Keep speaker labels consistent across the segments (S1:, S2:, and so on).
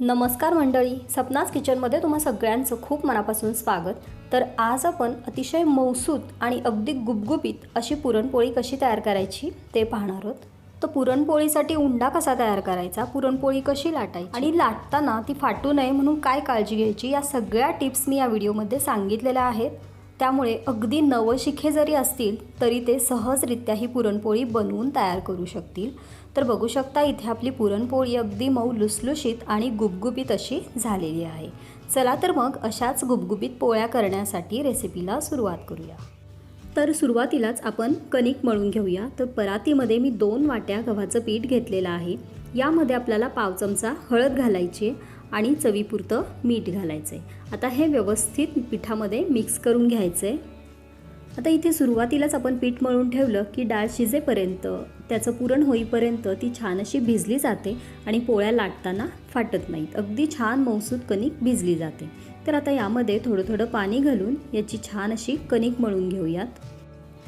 S1: नमस्कार मंडळी सपनाज किचनमध्ये तुम्हा सगळ्यांचं खूप मनापासून स्वागत. तर आज आपण अतिशय मौसूत आणि अगदी गुबगुबीत अशी पुरणपोळी कशी तयार करायची ते पाहणार आहोत. तर पुरणपोळीसाठी उंडा कसा तयार करायचा पुरणपोळी कशी लाटायची आणि लाटताना ती फाटू नये म्हणून काय काळजी घ्यायची या सगळ्या टिप्स मी या व्हिडिओमध्ये सांगितलेल्या आहेत. त्यामुळे अगदी नवशिखे जरी असतील तरी ते सहजरित्या ही पुरणपोळी बनवून तयार करू शकतील. तर बघू शकता इथे आपली पुरणपोळी अगदी मऊ लुसलुशीत आणि गुबगुबीत अशी झालेली आहे. चला तर मग अशाच गुबगुबीत पोळ्या करण्यासाठी रेसिपीला सुरुवात करूया. तर सुरुवातीलाच आपण कणिक मळून घेऊया. तर परातीमध्ये मी दोन वाट्या गव्हाचं पीठ घेतलेलं आहे. यामध्ये आपल्याला पाव चमचा हळद घालायची आहे. आणि चवीपुरतं मीठ घालायचं आहे आता हे व्यवस्थित पिठामध्ये मिक्स करून घ्यायचं आहे आता इथे सुरुवातीलाच आपण पीठ मळून ठेवलं की डाळ शिजेपर्यंत त्याचं पुरण होईपर्यंत ती छान अशी भिजली जाते आणि पोळ्या लाटताना फाटत नाहीत. अगदी छान मौसूद कणिक भिजली जाते. तर आता यामध्ये थोडं थोडं पाणी घालून याची छान अशी कणिक मळून घेऊयात.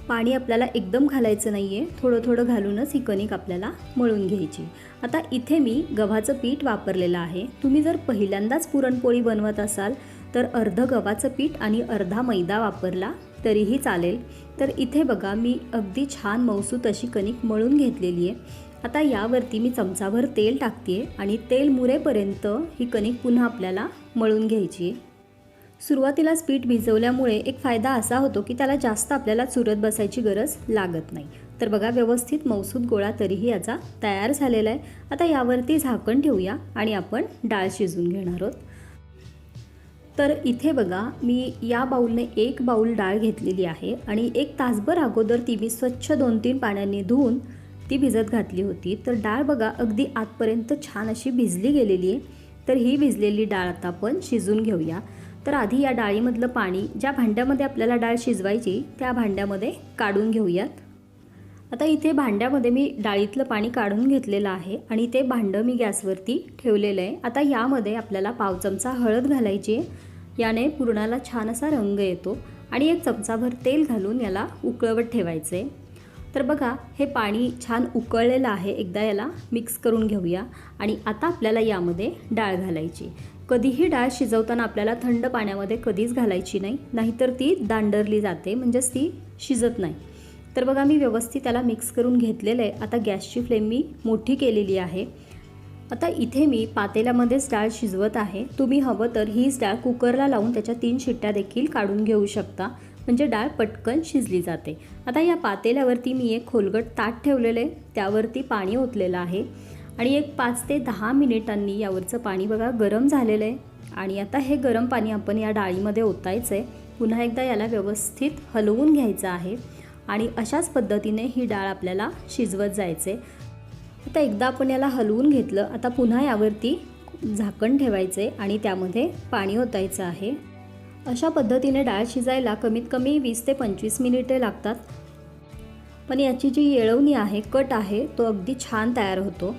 S1: पाणी आपल्याला एकदम घालायचं नाही आहे थोडं थोडं घालूनच ही कणिक आपल्याला मळून घ्यायची. आता इथे मी गव्हाचं पीठ वापरलेलं आहे. तुम्ही जर पहिल्यांदाच पुरणपोळी बनवत असाल तर अर्ध गव्हाचं पीठ आणि अर्धा मैदा वापरला तरीही चालेल. तर इथे बघा मी अगदी छान मौसूत अशी कणिक मळून घेतलेली आहे. आता यावरती मी चमचाभर तेल टाकते आणि तेल मुरेपर्यंत ही कणिक पुन्हा आपल्याला मळून घ्यायची आहे. सुरुवातीलाच पीठ भिजवल्यामुळे एक फायदा असा होतो की त्याला जास्त आपल्याला चुरत बसायची गरज लागत नाही. तर बघा व्यवस्थित मौसूद गोळा तरीही याचा तयार झालेला आहे. आता यावरती झाकण ठेवूया आणि आपण डाळ शिजवून घेणार आहोत. तर इथे बघा मी या बाऊलने एक बाऊल डाळ घेतलेली आहे आणि एक तासभर अगोदर ती मी स्वच्छ दोन तीन पाण्याने धुवून ती भिजत घातली होती. तर डाळ बघा अगदी आतपर्यंत छान अशी भिजली गेलेली आहे. तर ही भिजलेली डाळ आता आपण शिजून घेऊया. तर आधी या डाळीमधलं पाणी ज्या भांड्यामध्ये आपल्याला डाळ शिजवायची त्या भांड्यामध्ये काढून घेऊयात. आता इथे भांड्यामध्ये मी डाळीतलं पाणी काढून घेतलेलं आहे आणि ते भांडं मी गॅसवरती ठेवलेलं आहे. आता यामध्ये आपल्याला पाव चमचा हळद घालायची आहे. याने पुरणाला छान असा रंग येतो आणि एक चमचाभर तेल घालून याला उकळवत ठेवायचं आहे तर बघा हे पाणी छान उकळलेलं आहे. एकदा याला मिक्स करून घेऊया आणि आता आपल्याला यामध्ये डाळ घालायची कधीही डाळ शिजवताना आपल्याला थंड पाण्यामध्ये कधीच घालायची नाही नाहीतर ती दांडरली जाते म्हणजेच ती शिजत नाही. तर बघा मी व्यवस्थित त्याला मिक्स करून घेतलेलं आहे. आता गॅसची फ्लेम मी मोठी केलेली आहे. आता इथे मी पातेल्यामध्येच डाळ शिजवत आहे. तुम्ही हवं तर हीच डाळ कुकरला लावून त्याच्या तीन शिट्ट्या देखील काढून घेऊ शकता. म्हणजे डाळ पटकन शिजली जाते. आता या पातेल्यावरती मी एक खोलगट ताट ठेवलेलं आहे. त्यावरती पाणी ओतलेलं आहे. आणि एक पाच ते दहा मिनिटांनी यावरचं पाणी बघा गरम झालेलं आहे. आणि आता हे गरम पाणी आपण या डाळीमध्ये ओतायचं आहे पुन्हा एकदा याला व्यवस्थित हलवून घ्यायचं आहे. आणि अशाच पद्धतीने ही डाळ आपल्याला शिजवत जायचे आता एकदा आपण याला हलवून घेतलं आता पुन्हा यावरती झाकण ठेवायचे आणि त्यामध्ये पाणी ओतायचं आहे. अशा पद्धतीने डाळ शिजायला कमीत कमी वीस ते पंचवीस मिनिटे लागतात. पण याची जी येळवणी आहे कट आहे तो अगदी छान तयार होतो.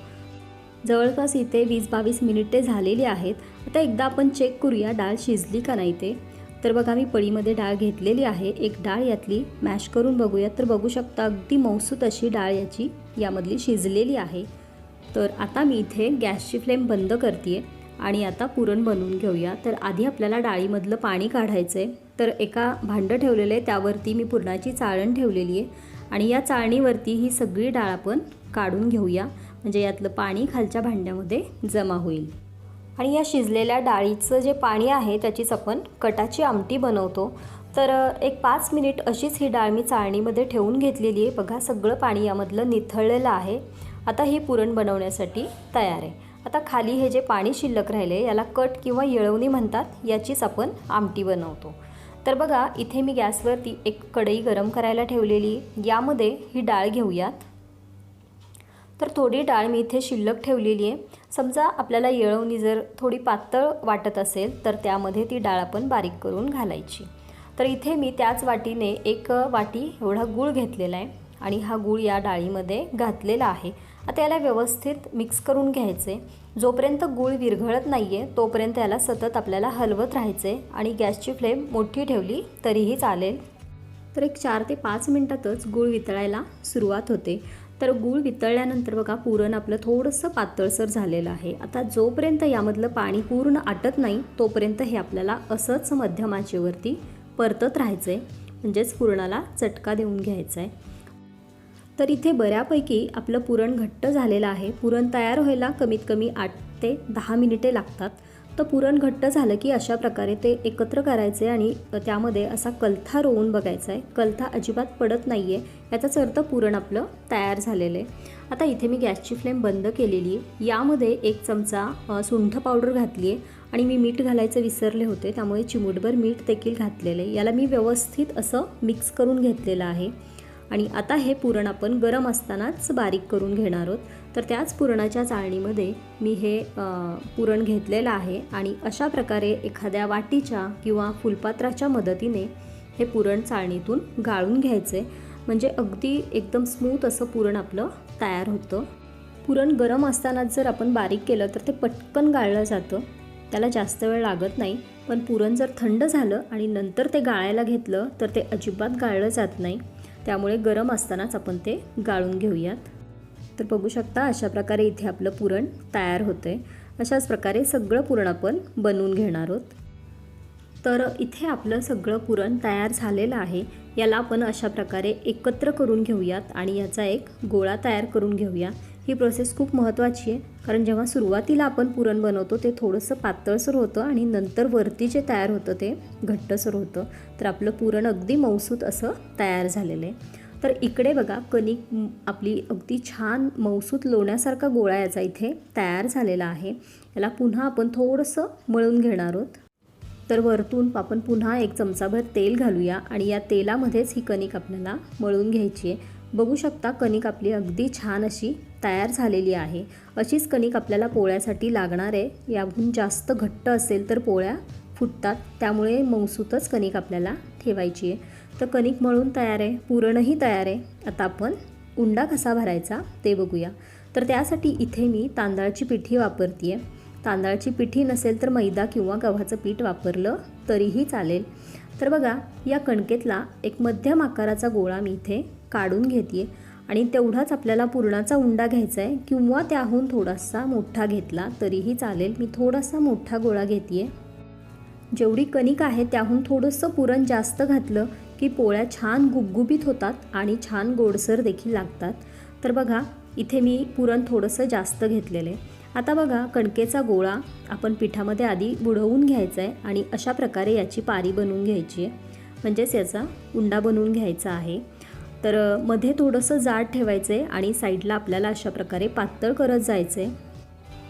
S1: जवळपास इथे वीस बावीस मिनिटे झालेली आहेत. आता एकदा आपण चेक करूया डाळ शिजली का नाही ते. तर बघा मी पळीमध्ये डाळ घेतलेली आहे. एक डाळ यातली मॅश करून बघूया. तर बघू शकता अगदी मौसूत अशी डाळ याची यामधली शिजलेली आहे. तर आता मी इथे गॅसची फ्लेम बंद करते आणि आता पुरण बनवून घेऊया. तर आधी आपल्याला डाळीमधलं पाणी काढायचं आहे तर एका भांडं ठेवलेलं आहे. त्यावरती मी पुरणाची चाळण ठेवलेली आहे. आणि या चाळणीवरती ही सगळी डाळ आपण काढून घेऊया. म्हणजे यातलं पाणी खालच्या भांड्यामध्ये जमा होईल. आणि या शिजलेल्या डाळीचं जे पाणी आहे त्याचीच आपण कटाची आमटी बनवतो. तर एक पाच मिनिट अशीच ही डाळ मी चाळणीमध्ये ठेवून घेतलेली आहे. बघा सगळं पाणी यामधलं निथळलेलं आहे. आता ही पुरण बनवण्यासाठी तयार आहे. आता खाली हे जे पाणी शिल्लक राहिले याला कट किंवा येळवणी म्हणतात याचीच आपण आमटी बनवतो. तर बघा इथे मी गॅसवरती एक कढई गरम करायला ठेवलेली यामध्ये ही डाळ घेऊयात. तर थोडी डाळ मी इथे शिल्लक ठेवलेली आहे. समजा आपल्याला येळवणी जर थोडी पातळ वाटत असेल तर त्यामध्ये ती डाळ आपण बारीक करून घालायची. तर इथे मी त्याच वाटीने एक वाटी एवढा गूळ घेतलेला आहे आणि हा गूळ या डाळीमध्ये घातलेला आहे. आता याला व्यवस्थित मिक्स करून घ्यायचे. जोपर्यंत गूळ विरघळत नाही आहे तोपर्यंत याला सतत आपल्याला हलवत राहायचे आणि गॅसची फ्लेम मोठी ठेवली तरीही चालेल. तर एक चार ते पाच मिनटातच गूळ वितळायला सुरुवात होते. तर गूळ वितळल्यानंतर बघा पुरण आपलं थोडंसं पातळसर झालेलं आहे. आता जोपर्यंत यामधलं पाणी पूर्ण आटत नाही तोपर्यंत हे आपल्याला असंच मध्यमाचेवरती परतत राहायचं आहे म्हणजेच पुरणाला चटका देऊन घ्यायचा आहे तर इथे बऱ्यापैकी आपलं पुरण घट्ट झालेलं आहे. पुरण तयार व्हायला कमीत कमी आठ ते दहा मिनिटे लागतात. तर पुरण घट्ट झालं की अशा प्रकारे ते एकत्र करायचे आणि त्यामध्ये असा कलथा रोवून बघायचा आहे. कलथा अजिबात पडत नाही आहे याचाच अर्थ पुरण आपलं तयार झालेलं आहे. आता इथे मी गॅसची फ्लेम बंद केलेली आहे. यामध्ये एक चमचा सुंठ पावडर घातली आहे आणि मी मीठ घालायचं विसरले होते. त्यामुळे चिमूटभर मीठ देखील घातलेलं आहे. याला मी व्यवस्थित असं मिक्स करून घेतलेलं आहे. आणि आता हे पुरण आपण गरम असतानाच बारीक करून घेणार आहोत. तर त्याच पुरणाच्या चाळणीमध्ये मी हे पुरण घेतलेलं आहे आणि अशा प्रकारे एखाद्या वाटीच्या किंवा फुलपात्राच्या मदतीने हे पुरण चाळणीतून गाळून घ्यायचे. म्हणजे अगदी एकदम स्मूथ असं पुरण आपलं तयार होतं. पुरण गरम असतानाच जर आपण बारीक केलं तर ते पटकन गाळलं जातं. त्याला जास्त वेळ लागत नाही. पण पुरण जर थंड झालं आणि नंतर ते गाळायला घेतलं तर ते अजिबात गाळलं जात नाही. त्यामुळे गरम असतानाच आपण ते गाळून घेऊयात. तर बघू शकता अशा प्रकारे इथे आपलं पुरण तयार होतं आहे अशाच प्रकारे सगळं पुरण आपण बनवून घेणार आहोत. तर इथे आपलं सगळं पुरण तयार झालेलं आहे. याला आपण अशा प्रकारे एकत्र करून घेऊयात आणि याचा एक गोळा तयार करून घेऊया. ही प्रोसेस खूप महत्त्वाची आहे. कारण जेव्हा सुरुवातीला आपण पुरण बनवतो ते थोडंसं पातळसर होतं आणि नंतर वरती जे तयार होतं ते घट्टसर होतं. तर आपलं पुरण अगदी मौसूत असं तयार झालेलं आहे. तर इकडे बघा कणिक आपली अगदी छान मौसूत लोण्यासारखा गोळा याचा इथे तयार झालेला आहे. याला पुन्हा आपण थोडंसं मळून घेणार आहोत. तर वरतून आपण पुन्हा एक चमचाभर तेल घालूया आणि या तेलामध्येच ही कणिक आपल्याला मळून घ्यायची आहे. बघू शकता कणिक आपली अगदी छान अशी तयार झालेली आहे. अशीच कणिक आपल्याला पोळ्यासाठी लागणार आहे. याहून जास्त घट्ट असेल तर पोळ्या फुटतात त्यामुळे मौसूतच कणिक आपल्याला ठेवायची आहे. तर कणिक मळून तयार आहे पुरणही तयार आहे. आता आपण उंडा कसा भरायचा ते बघूया. तर त्यासाठी इथे मी तांदळाची पिठी वापरते आहे तांदळाची पिठी नसेल तर मैदा किंवा गव्हाचं पीठ वापरलं तरीही चालेल. तर बघा या कणकेतला एक मध्यम आकाराचा गोळा मी इथे काढून घेते आणि तेवढाच आपल्याला पुरणाचा उंडा घ्यायचा आहे किंवा त्याहून थोडासा मोठा घेतला तरीही चालेल. मी थोडासा मोठा गोळा घेते जेवढी कणिक आहे त्याहून थोडंसं पुरण जास्त घातलं की पोळ्या छान गुबगुबीत होतात आणि छान गोडसर देखील लागतात. तर बघा इथे मी पुरण थोडंसं जास्त घेतलेलं आहे. आता बघा कणकेचा गोळा आपण पिठामध्ये आधी बुडवून घ्यायचा आहे आणि अशा प्रकारे याची पारी बनवून घ्यायची आहे. म्हणजेच याचा उंडा बनवून घ्यायचा आहे. तर मध्ये थोडंसं जाड ठेवायचं आहे आणि साईडला आपल्याला अशा प्रकारे पातळ करत जायचं आहे.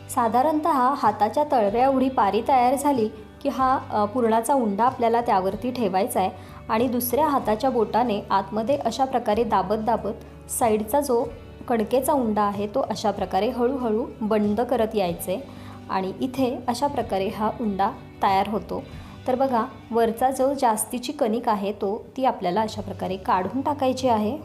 S1: साधारणत हाताच्या तळव्या एवढी पारी तयार झाली की हा पुरणाचा उंडा आपल्याला त्यावरती ठेवायचा आहे आणि दुसऱ्या हाताच्या बोटाने आतमध्ये अशा प्रकारे दाबत दाबत साईडचा जो कणकेचा उंडा आहे तो अशा प्रकारे हळूहळू बंद करत यायचे आणि इथे अशा प्रकारे हा उंडा तयार होतो. तर बघा वरचा जो जास्तीची कणिक आहे तो ती आपल्याला अशा प्रकारे काढून टाकायची आहे.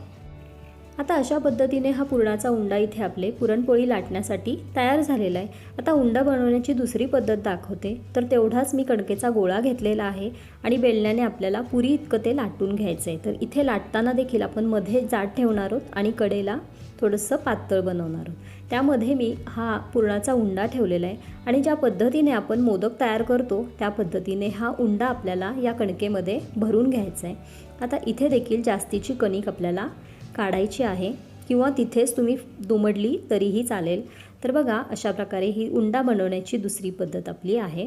S1: आता अशा पद्धतीने हा पुरणाचा उंडा इथे आपले पुरणपोळी लाटण्यासाठी तयार झालेला आहे. आता उंडा बनवण्याची दुसरी पद्धत दाखवते. तर तेवढाच मी कणकेचा गोळा घेतलेला आहे आणि बेलण्याने आपल्याला पुरी इतकं ते लाटून घ्यायचं आहे. तर इथे लाटताना देखील आपण मध्ये जाड ठेवणार आहोत आणि कडेला थोडंसं पातळ बनवणार आहोत. त्यामध्ये मी हा पुरणाचा उंडा ठेवलेला आहे आणि ज्या पद्धतीने आपण मोदक तयार करतो त्या पद्धतीने हा उंडा आपल्याला या कणकेमध्ये भरून घ्यायचा आहे. आता इथे देखील जास्तीची कणिक आपल्याला काढायची आहे किंवा तिथेच तुम्ही दुमडली तरीही चालेल. तर बघा अशा प्रकारे ही उंडा बनवण्याची दुसरी पद्धत आपली आहे.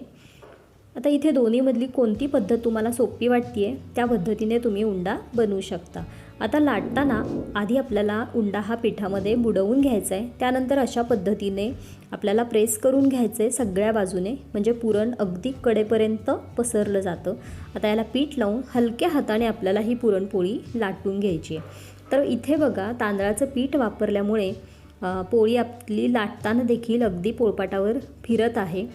S1: आता इथे दोन्हीमधली कोणती पद्धत तुम्हाला सोपी वाटते आहे त्या पद्धतीने तुम्ही उंडा बनवू शकता. आता लाटताना आधी आपल्याला उंडा हा पिठामध्ये बुडवून घ्यायचा आहे त्यानंतर अशा पद्धतीने आपल्याला प्रेस करून घ्यायचं आहे सगळ्या बाजूने. म्हणजे पुरण अगदी कडेपर्यंत पसरलं जातं. आता याला पीठ लावून हलक्या हाताने आपल्याला ही पुरणपोळी लाटून घ्यायची आहे तर इथे बघा तांदळाचं पीठ वापरल्यामुळे पोळी आपली लाटताना देखील अगदी पोळपाटावर फिरत आहे.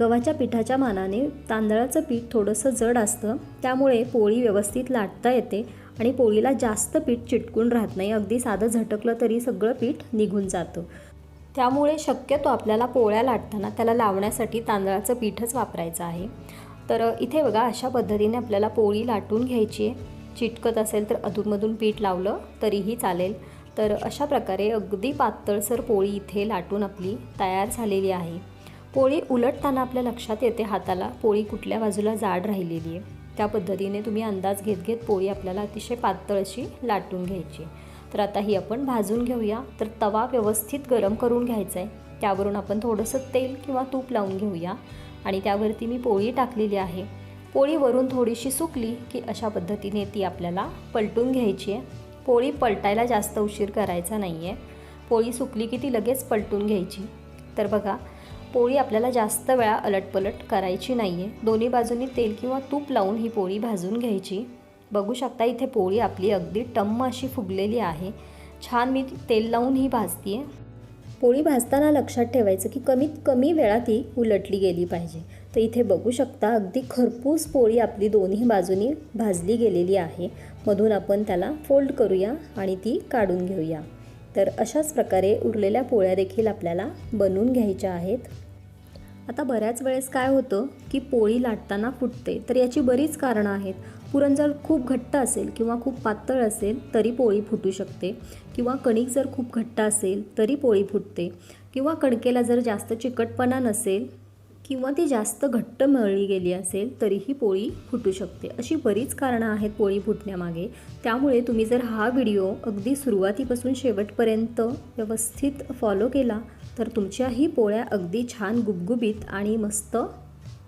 S1: गव्हाच्या पिठाच्या मानाने तांदळाचं पीठ थोडंसं जड असतं त्यामुळे पोळी व्यवस्थित लाटता येते आणि पोळीला जास्त पीठ चिटकून राहत नाही. अगदी साधं झटकलं तरी सगळं पीठ निघून जातं. त्यामुळे शक्यतो आपल्याला पोळ्या लाटताना त्याला लावण्यासाठी तांदळाचं पीठच वापरायचं आहे. तर इथे बघा अशा पद्धतीने आपल्याला पोळी लाटून घ्यायची आहे. चिटकत असेल तर अधूनमधून पीठ लावलं तरीही चालेल. तर अशा प्रकारे अगदी पातळसर पोळी इथे लाटून आपली तयार झालेली आहे. पोळी उलटताना आपल्या लक्षात येते हाताला पोळी कुठल्या बाजूला जाड राहिलेली आहे. त्या पद्धतीने तुम्ही अंदाज घेत घेत पोळी आपल्याला अतिशय पातळ अशी लाटून घ्यायची तर आता ही आपण भाजून घेऊया. तर तवा व्यवस्थित गरम करून घ्यायचा आहे. त्यावरून आपण थोडंसं तेल किंवा तूप लावून घेऊया. आणि त्यावरती मी पोळी टाकलेली आहे. पोळीवरून थोडीशी सुकली की अशा पद्धतीने ती आपल्याला पलटून घ्यायची आहे. पोळी पलटायला जास्त उशीर करायचा नाही आहे पोळी सुकली की ती लगेच पलटून घ्यायची. तर बघा पोळी आपल्याला जास्त वेळा अलटपलट करायची नाही आहे दोन्ही बाजूनी तेल किंवा तूप लावून ही पोळी भाजून घ्यायची. बघू शकता इथे पोळी आपली अगदी टम्म अशी फुगलेली आहे. छान मी तेल लावून ही भाजती आहे पोळी भाजताना लक्षात ठेवायचं की कमीत कमी वेळात ती उलटली गेली पाहिजे. तर इथे बघू शकता अगदी खरपूस पोळी आपली दोन्ही बाजूनी भाजली गेलेली आहे. मधून आपण त्याला फोल्ड करूया आणि ती काढून घेऊया. तर अशाच प्रकारे उरलेल्या पोळ्या देखील आपल्याला बनवून घ्यायच्या आहेत. आता बऱ्याच वेळेस काय होतं की पोळी लाटताना फुटते. तर याची बरीच कारणं आहेत. पुरण जर खूप घट्ट असेल किंवा खूप पातळ असेल तरी पोळी फुटू शकते. किंवा कणिक जर खूप घट्ट असेल तरी पोळी फुटते. किंवा कणकेला जर जास्त चिकटपणा नसेल किंवा ती जास्त घट्ट मळली गेली असेल तरीही पोळी फुटू शकते. अशी बरीच कारणं आहेत पोळी फुटण्यामागे. त्यामुळे तुम्ही जर हा व्हिडिओ अगदी सुरुवातीपासून शेवटपर्यंत व्यवस्थित फॉलो केला तर तुमच्याही पोळ्या अगदी छान गुबगुबीत आणि मस्त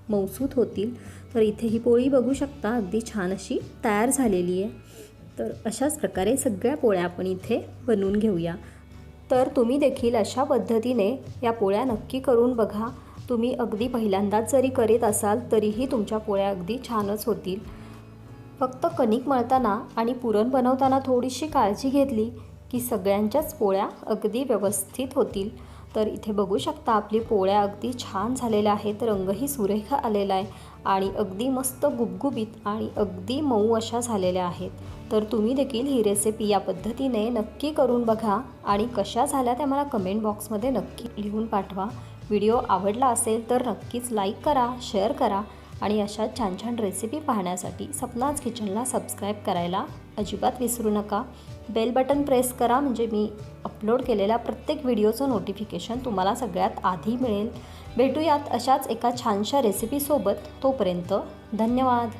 S1: मौसूत होतील. तर इथे ही पोळी बघू शकता अगदी छान अशी तयार झालेली आहे. तर अशाच प्रकारे सगळ्या पोळ्या आपण इथे बनवून घेऊया. तर तुम्ही देखील अशा पद्धतीने या पोळ्या नक्की करून बघा. तुम्ही अगदी पहिल्यांदाच जरी करीत असाल तरीही तुमच्या पोळ्या अगदी छानच होतील. फक्त कणिक मळताना आणि पुरण बनवताना थोडीशी काळजी घेतली की सगळ्यांच्याच पोळ्या अगदी व्यवस्थित होतील. तर इथे बघू शकता आपली पोळ्या अगदी छान झालेल्या आहेत रंगही सुरेख आलेला आहे आणि अगदी मस्त गुबगुबीत आणि अगदी मऊ अशा झालेल्या आहेत. तर तुम्ही देखील ही रेसिपी या पद्धतीने नक्की करून बघा आणि कशा झाल्या त्या मला कमेंट बॉक्समध्ये नक्की लिहून पाठवा. व्हिडिओ आवडला असेल तर नक्कीच लाईक करा शेअर करा आणि अशा छान छान रेसिपी पाहण्यासाठी सपनाज किचनला सबस्क्राईब करायला अजिबात विसरू नका. बेल बटन प्रेस करा म्हणजे मी अपलोड केलेल्या प्रत्येक व्हिडिओचं नोटिफिकेशन तुम्हाला सगळ्यात आधी मिळेल. भेटूयात अशाच एका छानशा रेसिपीसोबत तोपर्यंत धन्यवाद.